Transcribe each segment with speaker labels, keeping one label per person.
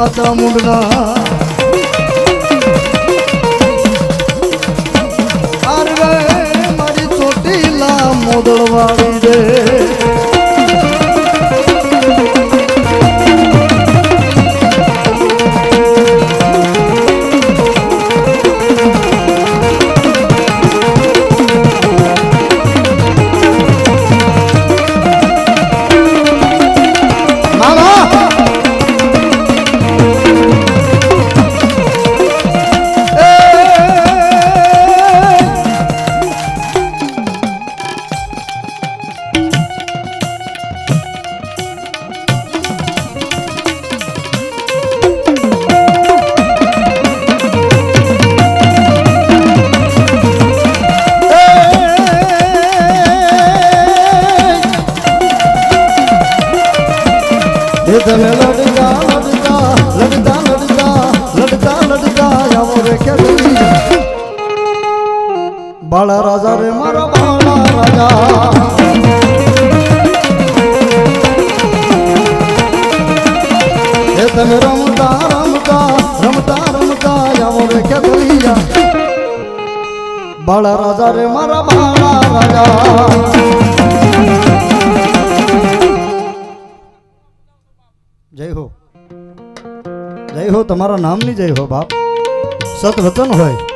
Speaker 1: માતા મુંડના આવો રે ખેતરી બાળા રાજા રે મારા બાળા રાજા એ તમે રમતા રમતા રમતા રમતા આવો રે ખેતરી બાળા રાજા રે મારા બાળા રાજા જય હો જય હો તમારા નામની જય હો બાપ સત વચન હોય.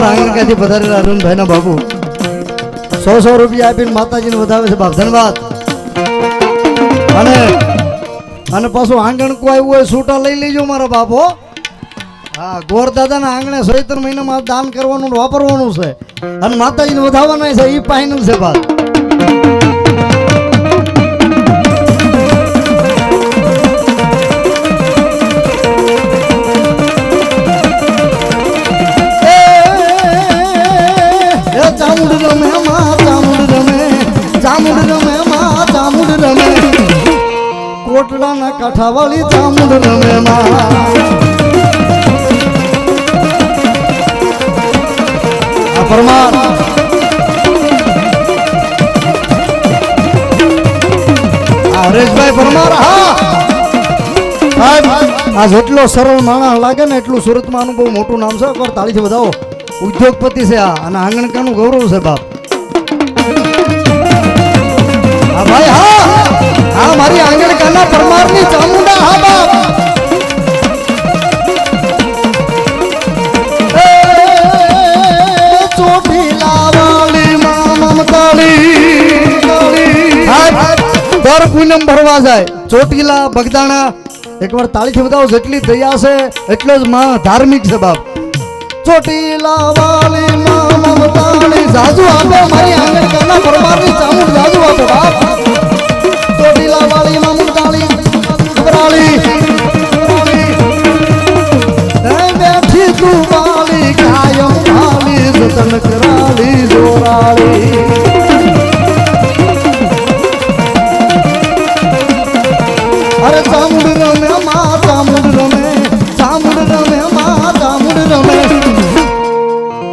Speaker 1: તારી સુધાઓ અમારા આંગણ ક્યાંથી પધારેલા અરુણભાઈના બાબુ સો સો રૂપિયા આપીને માતાજીને વધાવે છે, બાપ, ધન્યવાદ. અને અને પાછું આંગણ કોઈ આવ્યું હોય, સૂટા લઈ લેજો મારા બાપો, હા. ગોર દાદાના આંગણે સૈતર મહિનામાં દાન કરવાનું વાપરવાનું છે. અને માતાજીને વધાવવાના છે એ ફાઇનલ છે બાત કાંઠાવાળી પરમાર હરેશભાઈ પરમાર આ જેટલો સરળ માણસ લાગે ને એટલું સુરતમાં આનું બહુ મોટું નામ છે. એકવાર તાળીથી બતાવો ઉદ્યોગપતિ છે આ, અને આંગણકાનું ગૌરવ છે બાપ. હા, ભાઈ, હા. હા, મારી આંગણકાના પરમારની ચામુંડા હા બાપ પૂનમ ભરવા જાય. ચોટીલા, બગદાણા. એકવાર તાળીથી બતાવો જેટલી દયા છે, એટલો જ માં ધાર્મિક છે બાપ. ચોટીલા વાલી માં મમતાણી જાજુ આપો મારી આંગણ કરના પરમારની ચામુંડ જાજુ આપો બાપ. ચોટીલા વાલી માં એ બેઠી તું વાળી કાયમ વાળી જતન કરાળી જોરાળી અરે ચામુંડ રમે, માં ચામુંડ રમે ચામુંડ રમે, માં ચામુંડ રમે.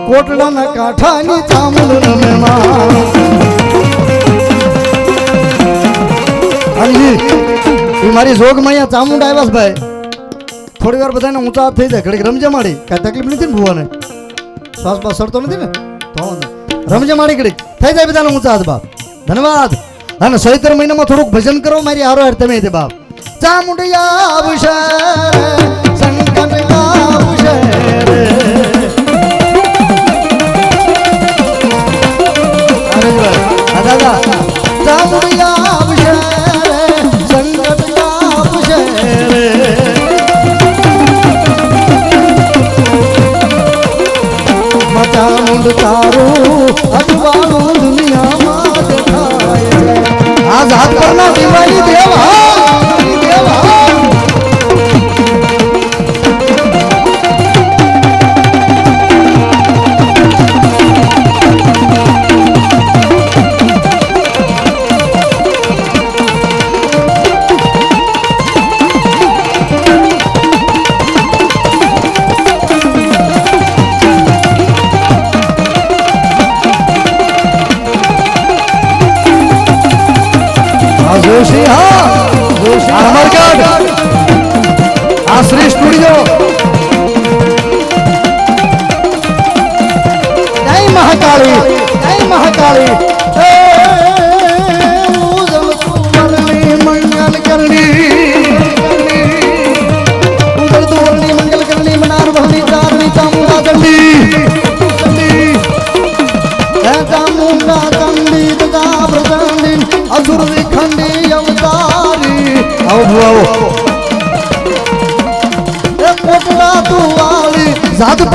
Speaker 1: કોટડાના કાંઠાની ચામુંડ રમે, માં. એ મારી જોગમાં અહીંયા ચામુંડ આવ્યા છે ભાઈ. થોડી વાર બધાને ઊંચા થઈ જાય. ઘડીક રમજે માડી કાંઈ તકલીફ નથી ને ભૂવાને? શ્વાસ પાસ સરતો નથી ને? તો રમજે માડી ઘડીક. થઈ જાય બધાને ઊંચા હાથ બાપ. ધન્યવાદ. અને સહિતર મહિનામાં થોડુંક ભજન કરો, મારી હારો હાર તમે તે બાપ. ચામુંડિયા આવશે, સંકટ આવશે. ચામુંડ તારું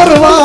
Speaker 1: જાત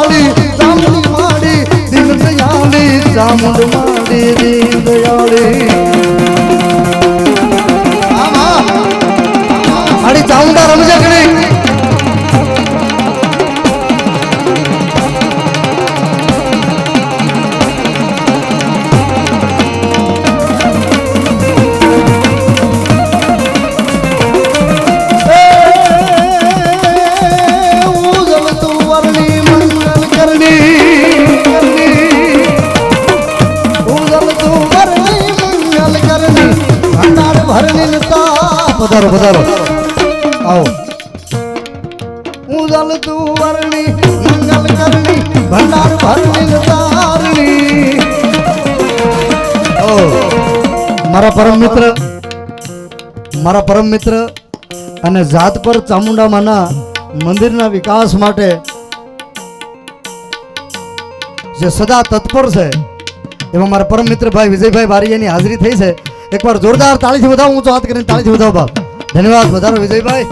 Speaker 1: મારા પરમ મિત્ર, મારા પરમ મિત્ર અને જાત પર ચામુંડામાના મંદિરના વિકાસ માટે જે સદા તત્પર છે, એમાં મારા પરમ મિત્ર ભાઈ વિજયભાઈ બારીયાની હાજરી થઈ છે. એકવાર જોરદાર તાળીથી વધાવો, ઊંચો હાથ કરીને તાળીથી વધાવો બાપ. ધન્યવાદ, વધારો વિજયભાઈ.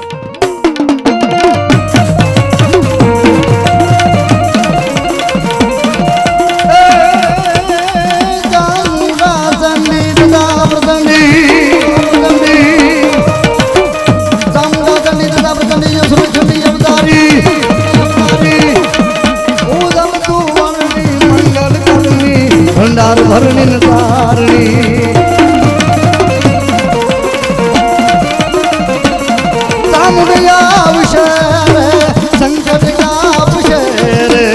Speaker 1: ભંડાર ભરણી તારણી. ચામુંડિયા આવશે સંકટ કાપશે રે.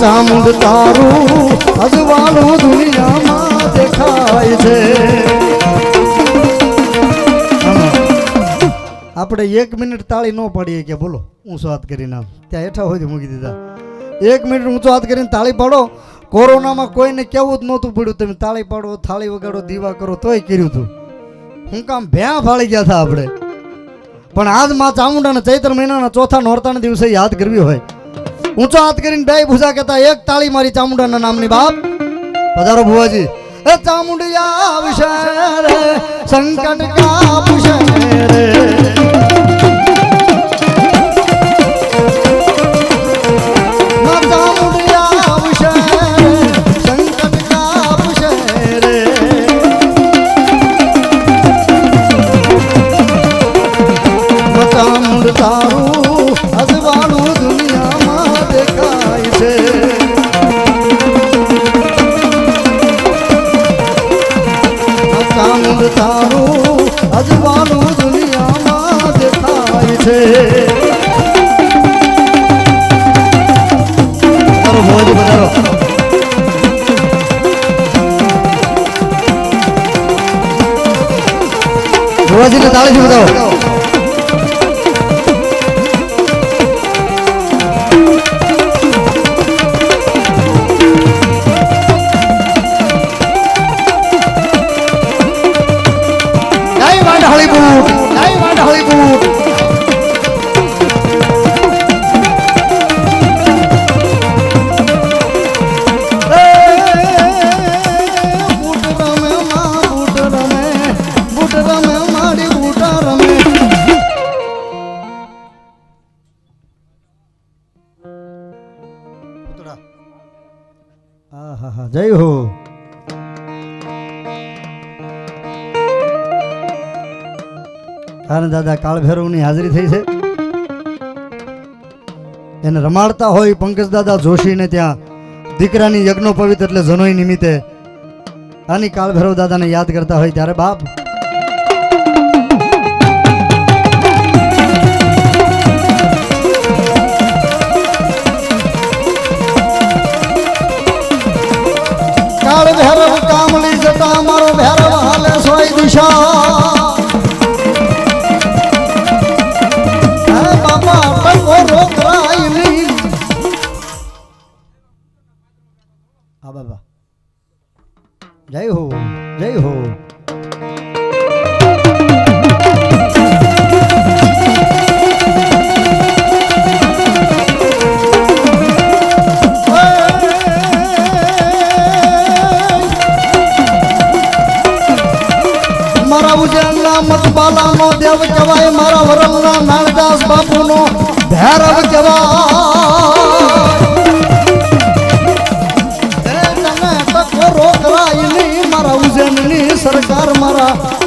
Speaker 1: ચામુંડ તારું અજવાળું દુનિયામાં દેખાય છે. આપણે એક મિનિટ તાળી ન પાડીએ કે બોલો ઊંચો હાથ કરીને આમ ત્યાં હેઠા હોય મૂકી દીધા. એક મિનિટ ઊંચો હાથ કરીને તાળી પાડો. કોરોનામાં કોઈને કેવું જ નહોતું પડ્યું. તમે તાળી પાડો, થાળી વગાડો, દીવા કરો, તોય કર્યું હતું હું કામ ભ્યા ફાળી ગયા હતા આપણે. પણ આજમાં ચામુંડાના ચૈત્ર મહિનાના ચોથા નોરતાના દિવસે યાદ કરવી હોય. ઊંચો હાથ કરીને બે ભૂજા કહેતા, એક તાળી મારી ચામુંડાના નામની બાપ. પધારો ભુવાજી. ચામુંડિયા વિશે સંકટ કાપશે રે. દાદા કાળભૈરવની હાજરી થઈ છે. એને રમાડતા હોય પંકજ દાદા જોશીને ત્યાં દીકરાની યજ્ઞો પવિત્ર એટલે જનોઈ નિમિત્તે આની કાળભૈરવ દાદાને યાદ કરતા હોય ત્યારે બાપ કાળ જય હો જય હો. મારા ઉજ્જૈનના મતબાલા નો દેવ કહેવાય, મારા વરમના નાનદાસ બાપુનો ભૈરવ કહેવાય.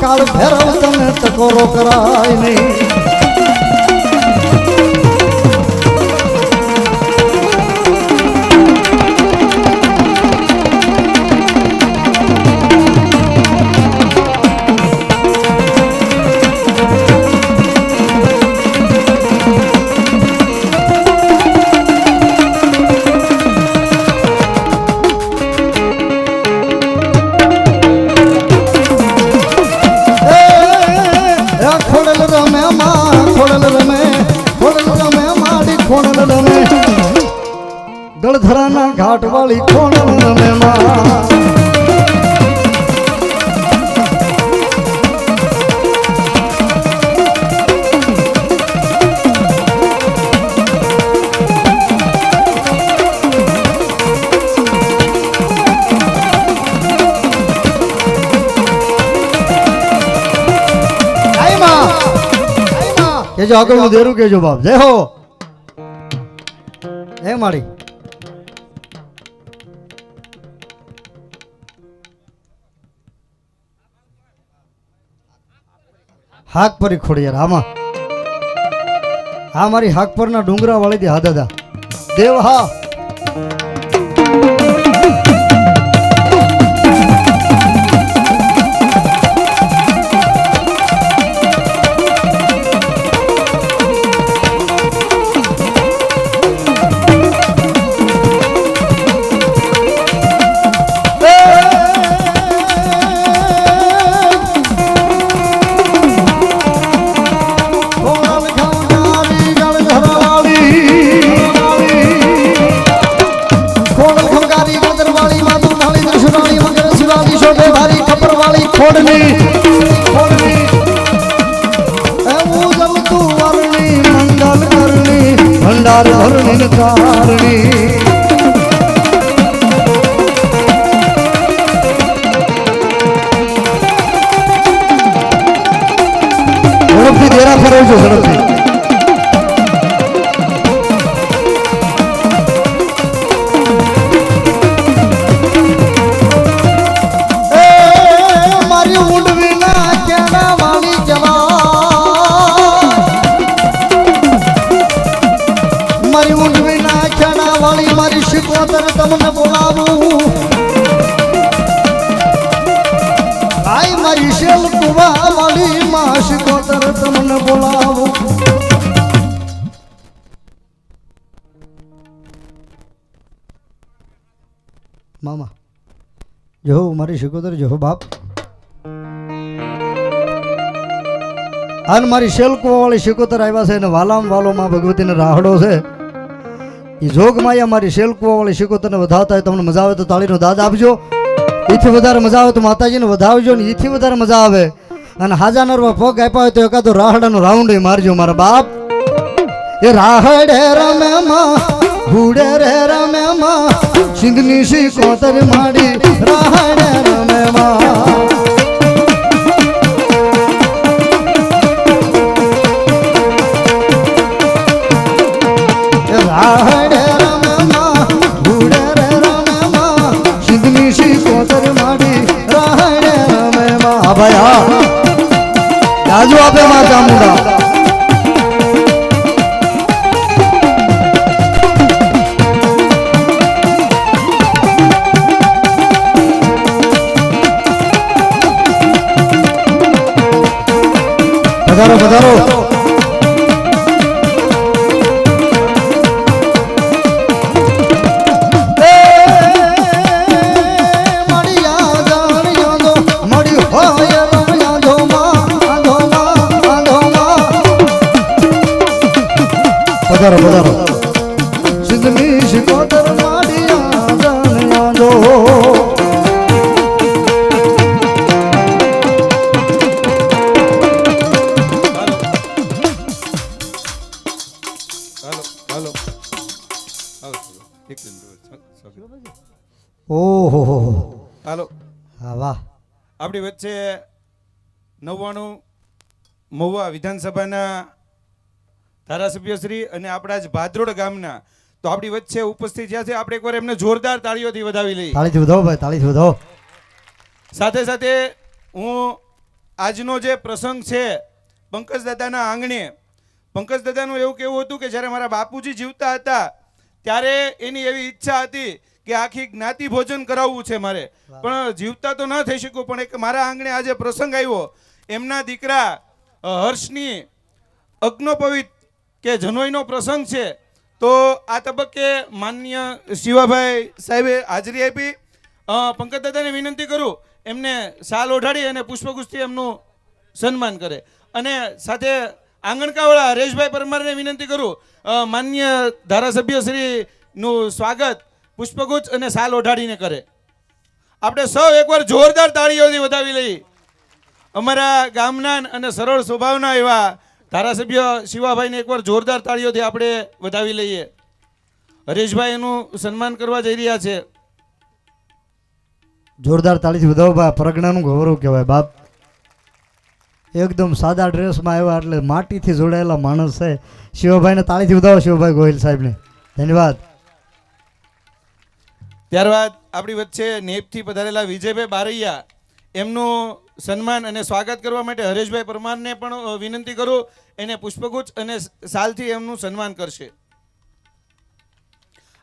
Speaker 1: કાળ ભેરવ તને ટકોરો કરાય નહીં. આયમાં કેજો આગળનું દેરું કેજો બાપ. જય હો. જય માડી હાક પરી ખોડિયાર આમાં આ મારી હાક પરના ડુંગરા વાળી દે હા દાદા દેવ હા. ભંડાર વાળી મારી શિકોતર તમને બોલાવું. આય મારી શેલ કુવા વાળી માં શિકોતર તમને બોલાવું. મામા જો મારી શિકોતર જો બાપ. આન મારી શેલકુવા વાળી શિકોતર આવ્યા છે અને વાલામ વાલોમાં ભગવતીને રાહડો છે. એ જોગમાયા મારી શેલકુવા વાળી શિકોતરને વધાવતા હોય તમને મજા આવે તો તાળીનો દાદ આપજો. એથી વધારે મજા આવે તો માતાજીને વધાવજો ને એથી વધારે મજા આવે. અને હાજા નરવા પગ આપ્યા હોય તો એકાદો રાહડાનો રાઉન્ડ મારજો મારા બાપ. એ રાહડે રમે હુડે રે રમે સિંધની સી કોતર માડી રાહડે રમે માં ભયા રાજુ આપે માં ચામુંડા પધારો પધારો. પધારો પધારો. સિદ્ધની શિકોતર માડિયા જાણ્યા જો
Speaker 2: હાલો હાલો હાલો એક મિનિટ
Speaker 1: ઓહો હો હો.
Speaker 2: હાલો.
Speaker 1: હા વાહ.
Speaker 2: આપણી વચ્ચે નવ્વાણું મહુવા વિધાનસભાના ધારાસભ્ય શ્રી અને આપણા જ ભાદરોડ ગામના તો આપણી વચ્ચે ઉપસ્થિત થયા છે. આપણે એકવાર એમને જોરદાર તાળીઓથી વધાવી લઈએ.
Speaker 1: તાળીથી વધાવો ભાઈ તાળીથી વધાવો.
Speaker 2: સાથે સાથે હું આજનો જે પ્રસંગ છે પંકજ દાદાના આંગણે પંકજ દાદાનું એવું કહેવું હતું કે જ્યારે મારા બાપુજી જીવતા હતા ત્યારે એની એવી ઈચ્છા હતી કે આખી જ્ઞાતિ ભોજન કરાવવું છે મારે. પણ જીવતા તો ન થઈ શક્યું પણ એક મારા આંગણે આજે પ્રસંગ આવ્યો. એમના દીકરા હર્ષની અગ્નોપવિત કે જનોઈનો પ્રસંગ છે, તો આ તબક્કે માન્ય શિવાભાઈ સાહેબે હાજરી આપી. પંકજ દાદાને વિનંતી કરું, એમને શાલ ઓઢાડી અને પુષ્પગુચ્છથી એમનું સન્માન કરે. અને સાથે આંગણકાવાળા હરેશભાઈ પરમારને વિનંતી કરું માન્ય ધારાસભ્ય શ્રીનું સ્વાગત, પુષ્પગુચ્છ અને શાલ ઓઢાડીને કરે. આપણે સૌ એકવાર જોરદાર તાળીઓથી વધાવી લઈએ અમારા ગામના અને સરળ સ્વભાવના એવા ધારાસભ્ય શિવાભાઈને એકવાર જોરદાર તાળીઓથી આપણે વધાવી લઈએ. હરેશભાઈ એનું સન્માન કરવા જઈ રહ્યા છે.
Speaker 1: જોરદાર તાળીથી વધાવો ભાઈ પ્રજ્ઞાનું ગૌરવ કહેવાય બાપ. એકદમ સાદા ડ્રેસમાં આવ્યા એટલે માટીથી જોડાયેલા માણસ છે. શિવભાઈને તાળીથી વધાવો શિવભાઈ ગોહિલ સાહેબને. ધન્યવાદ.
Speaker 2: ત્યારબાદ આપણી વચ્ચે નેપથી પધારેલા વિજયભાઈ બારૈયા. એમનું સન્માન અને સ્વાગત કરવા માટે હરેશભાઈ પરમારને પણ વિનંતી કરું. એને પુષ્પગુચ્છ અને સાલથી એમનું સન્માન કરશે.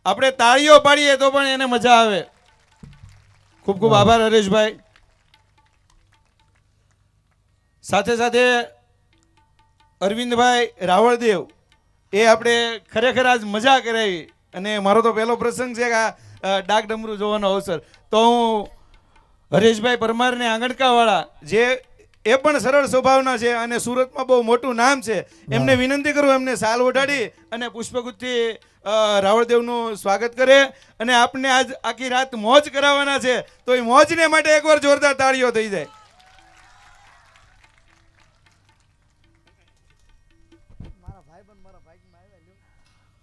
Speaker 2: આપણે તાળીઓ પાડીએ તો પણ એને મજા આવે. ખૂબ ખૂબ આભાર હરેશભાઈ. સાથે સાથે અરવિંદભાઈ રાવળદેવ એ આપણે ખરેખર આજ મજા કરાવી. અને મારો તો પહેલો પ્રસંગ છે કે આ ડાક ડમરું જોવાનો અવસર. તો હું હરેશભાઈ પરમારને આંગણકાવાળા. જે એ પણ સરળ સ્વભાવના છે અને સુરતમાં બહુ મોટું નામ છે. એમને વિનંતી કરું એમને સાલ ઓઢાડી અને પુષ્પગુચ્છથી રાવળદેવનું સ્વાગત કરે. અને આપને આજ આખી રાત મોજ કરાવવાના છે. તો એ મોજને માટે એકવાર જોરદાર તાળીઓ થઈ જાય.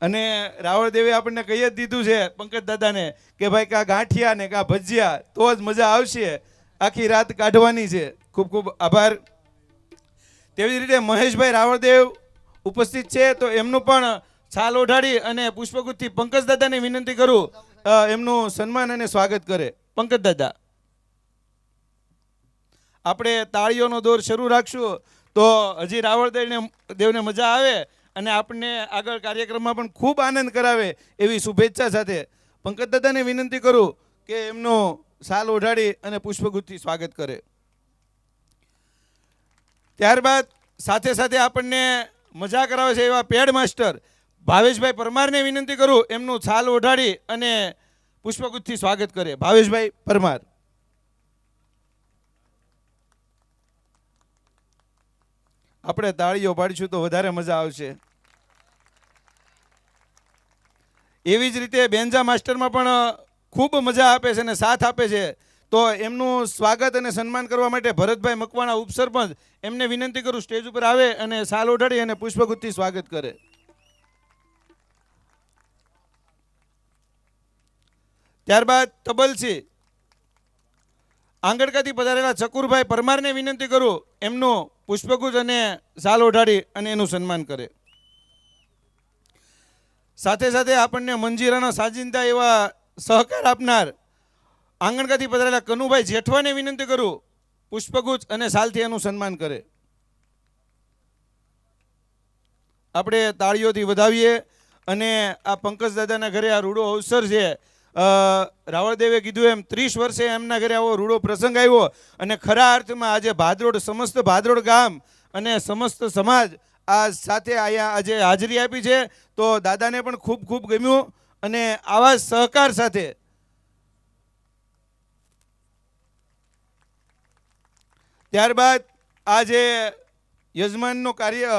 Speaker 2: અને રાવળદેવે આપણને કહી જ દીધું છે પંકજ દાદાને કે ભાઈ કા ગાંઠિયા ને કા ભજીયા તો જ મજા આવશે. આખી રાત કાઢવાની છે. ખૂબ ખૂબ આભાર. તેવી જ રીતે મહેશભાઈ રાવળદેવ ઉપસ્થિત છે તો એમનું પણ છાલ ઓઢાડી અને પુષ્પગુચ્છથી પંકજ દાદાને વિનંતી કરું. એમનું સન્માન અને સ્વાગત કરે. પંકજ દાદા. આપણે તાળીઓનો દોર શરૂ રાખશું. તો હજી રાવળદેવને, દેવને મજા આવે. અને આપણને આગળ કાર્યક્રમમાં પણ ખૂબ આનંદ કરાવે એવી શુભેચ્છા સાથે પંકજ દાદાને વિનંતી કરું કે એમનો સાલ ઓઢાડી અને પુષ્પગુથથી સ્વાગત કરે. ત્યારબાદ સાથે સાથે આપણને મજા કરાવે છે એવા પેડ માસ્ટર ભાવેશભાઈ પરમારને વિનંતી કરું એમનું છાલ ઓઢાડી અને પુષ્પગુથથી સ્વાગત કરે. ભાવેશભાઈ પરમાર. આપણે તાળીઓ પાડીશું તો વધારે મજા આવશે. એવી જ રીતે બેન્જા માસ્ટરમાં પણ ખૂબ મજા આપે છે અને સાથ આપે છે. તો એમનું સ્વાગત અને સન્માન કરવા માટે ભરતભાઈ મકવાણા ઉપસરપંચ એમને વિનંતી કરું, સ્ટેજ ઉપર આવે અને સાલ ઓઢાડી અને પુષ્પગુથથી સ્વાગત કરે. ત્યારબાદ તબલસી. આંગણકાથી પધારેલા ચકુરભાઈ પરમારને વિનંતી કરું, એમનું પુષ્પગુચ્છ અને સાલ ઓઢાડી અને એનું સન્માન કરે. સાથે સાથે આપણને મંજીરાના સાજિંદા એવા સહકાર આપનાર આંગણકાથી પધારેલા કનુભાઈ જેઠવાને વિનંતી કરું પુષ્પગુચ્છ અને સાલથી એનું સન્માન કરે. આપણે તાળીઓથી વધાવીએ અને આ પંકજ દાદાના ઘરે આ રૂડો અવસર છે રાવળદેવે કીધું એમ, ત્રીસ વર્ષે એમના ઘરે આવો રૂડો પ્રસંગ આવ્યો અને ખરા અર્થમાં આજે ભાદરોડ, સમસ્ત ભાદરોડ ગામ અને સમસ્ત સમાજ આ સાથે અહીંયા આજે હાજરી આપી છે. તો દાદાને પણ ખૂબ ખૂબ ગમ્યું અને આવા સહકાર સાથે ત્યારબાદ આ જે યજમાનનો કાર્ય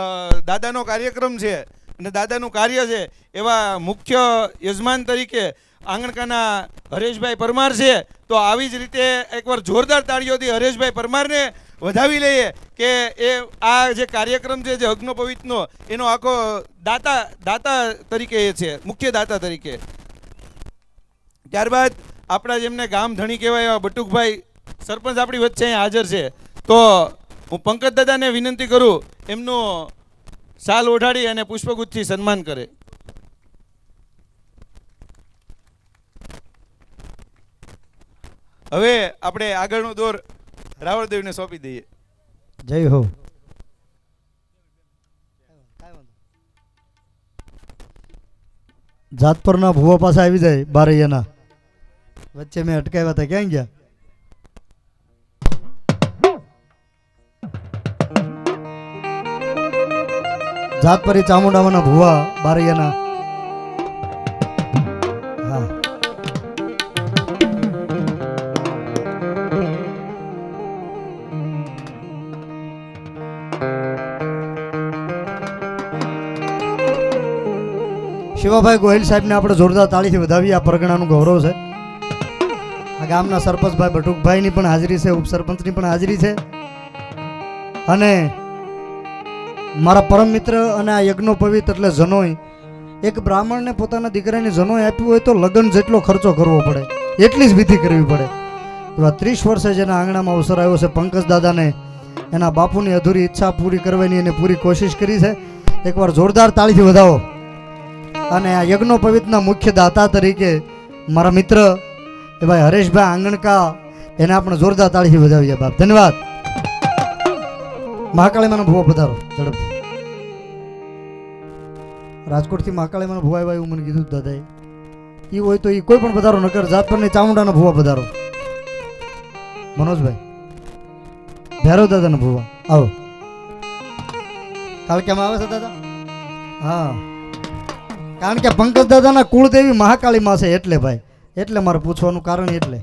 Speaker 2: દાદાનો કાર્યક્રમ છે અને દાદાનું કાર્ય છે એવા મુખ્ય યજમાન તરીકે આંગણકાના હરેશભાઈ પરમાર છે, તો આવી જ રીતે એકવાર જોરદાર તાળીઓથી હરેશભાઈ પરમારને વધાવી લઈએ કે એ આ જે કાર્યક્રમ છે, જે અગ્નોપવિતનો એનો આખો દાતા દાતા તરીકે એ છે, મુખ્ય દાતા તરીકે. ત્યારબાદ આપણા જેમને ગામ ધણી કહેવાય એવા બટુકભાઈ સરપંચ આપણી વચ્ચે અહીં હાજર છે, તો હું પંકજ દાદાને વિનંતી કરું, એમનો શાલ ઓઢાડી અને પુષ્પગુચ્છથી સન્માન કરે. હવે આપણે આગળનો દોર રાવળદેવને સોંપી દઈએ.
Speaker 1: જય હો. જાતપરના ભુવા પાસે આવી જાય બારૈયાના. વચ્ચે મેં અટકાવ્યા હતા. ક્યાં ગયા? જાતપરી ચામુંડામાના ભુવા બારૈયાના. શિવાભાઈ ગોહિલ સાહેબને આપણે જોરદાર તાળીથી વધાવીએ. આ પરગણાનું ગૌરવ છે. આ ગામના સરપંચભાઈ બટુકભાઈની પણ હાજરી છે, ઉપસરપંચની પણ હાજરી છે. અને મારા પરમ મિત્ર અને આ યજ્ઞો પવિત્ર એટલે જનોય એક બ્રાહ્મણને પોતાના દીકરાની જનોય આપ્યું હોય તો લગ્ન જેટલો ખર્ચો કરવો પડે. એટલી જ વિધિ કરવી પડે. એવા ત્રીસ વર્ષે જેના આંગણામાં અવસર આવ્યો છે પંકજ દાદાને. એના બાપુની અધૂરી ઈચ્છા પૂરી કરવાની એને પૂરી કોશિશ કરી છે. એકવાર જોરદાર તાળીથી વધાવો. અને આ યજ્ઞોપવિતના મુખ્ય દાતા તરીકે મારા મિત્ર એ ભાઈ હરેશભાઈ આંગણકા, એને આપણે જોરદાર તાળીથી વધાવીએ બાપ. ધન્યવાદ. મહાકાળીમાનો ભૂવો પધારો. ઝડપથી રાજકોટથી મહાકાળીમાનો ભૂવા આવ્યા એવું મને કીધું દાદાએ. એ હોય તો એ કોઈ પણ પધારો નકર જાત પરની ચામુંડાનો ભૂવા પધારો. મનોજભાઈ. ભૈરવ દાદાનો ભૂવા. આવો. કાળક્યામાં આવે છે દાદા? હા. કારણ કે પંકજ દાદાના કુળદેવી મહાકાળી માં છે એટલે ભાઈ. એટલે મારે પૂછવાનું કારણ એટલે.